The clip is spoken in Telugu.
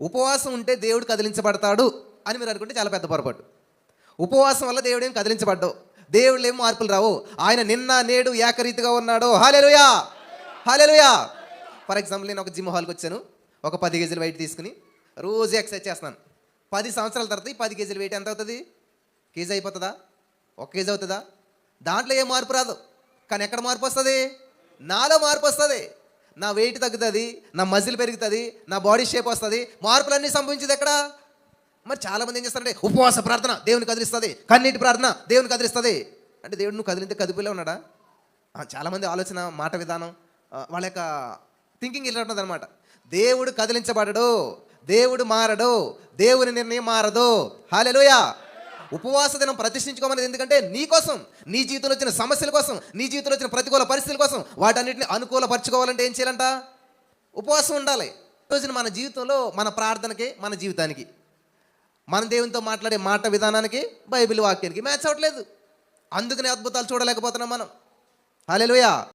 ఉపవాసం ఉంటే దేవుడు కదిలించబడతాడు అని మీరు అనుకుంటే చాలా పెద్ద పొరపాటు. ఉపవాసం వల్ల దేవుడు ఏం కదిలించబడ్డావు దేవుళ్ళు ఏం మార్పులు రావు? ఆయన నిన్న నేడు ఏకరీతిగా ఉన్నాడు? హాలెలుయా హాలెలుయా ఫర్ ఎగ్జాంపుల్ నేను ఒక జిమ్ హాల్కి వచ్చాను. ఒక పది కేజీలు వెయిట్ తీసుకుని రోజు ఎక్సర్సైజ్ చేస్తున్నాను. పది సంవత్సరాల తర్వాత ఈ పది కేజీలు వెయిట్ ఎంత అవుతుంది? కేజీ అయిపోతుందా? ఒక కేజీ అవుతుందా? దాంట్లో ఏం మార్పు రాదు. కానీ ఎక్కడ మార్పు వస్తుంది? నాలో మార్పు వస్తుంది. నా వెయిట్ తగ్గుతుంది నా మజిల్ పెరుగుతుంది నా బాడీ షేప్ వస్తుంది మార్పులన్నీ సంభవించేది ఎక్కడ? మరి చాలామంది ఏం చేస్తారంటే ఉపవాస ప్రార్థన దేవుని కదిలిస్తుంది కన్నీటి ప్రార్థన దేవుని కదిలిస్తుంది. అంటే దేవుడు నువ్వు కదిలితే కదిపిలే ఉన్నాడా? చాలామంది ఆలోచన మాట విధానం వాళ్ళ యొక్క థింకింగ్ ఇలా ఉంటుంది అనమాట దేవుడు కదిలించబడడు దేవుడు మారడు దేవుని నిర్ణయం మారదు. హాలెలుయా ఉపవాస దినం ప్రతిష్ఠించుకోమనేది ఎందుకంటే నీ కోసం నీ జీవితంలో వచ్చిన సమస్యల కోసం నీ జీవితంలో వచ్చిన ప్రతికూల పరిస్థితుల కోసం వాటన్నిటిని అనుకూలపరచుకోవాలంటే ఏం చేయాలంట? ఉపవాసం ఉండాలి. రోజున మన జీవితంలో మన ప్రార్థనకి మన జీవితానికి మన దేవునితో మాట్లాడే మాట విధానానికి బైబిల్ వాక్యానికి మ్యాచ్ అవ్వట్లేదు అందుకనే అద్భుతాలు చూడలేకపోతున్నాం మనం. హల్లెలూయా.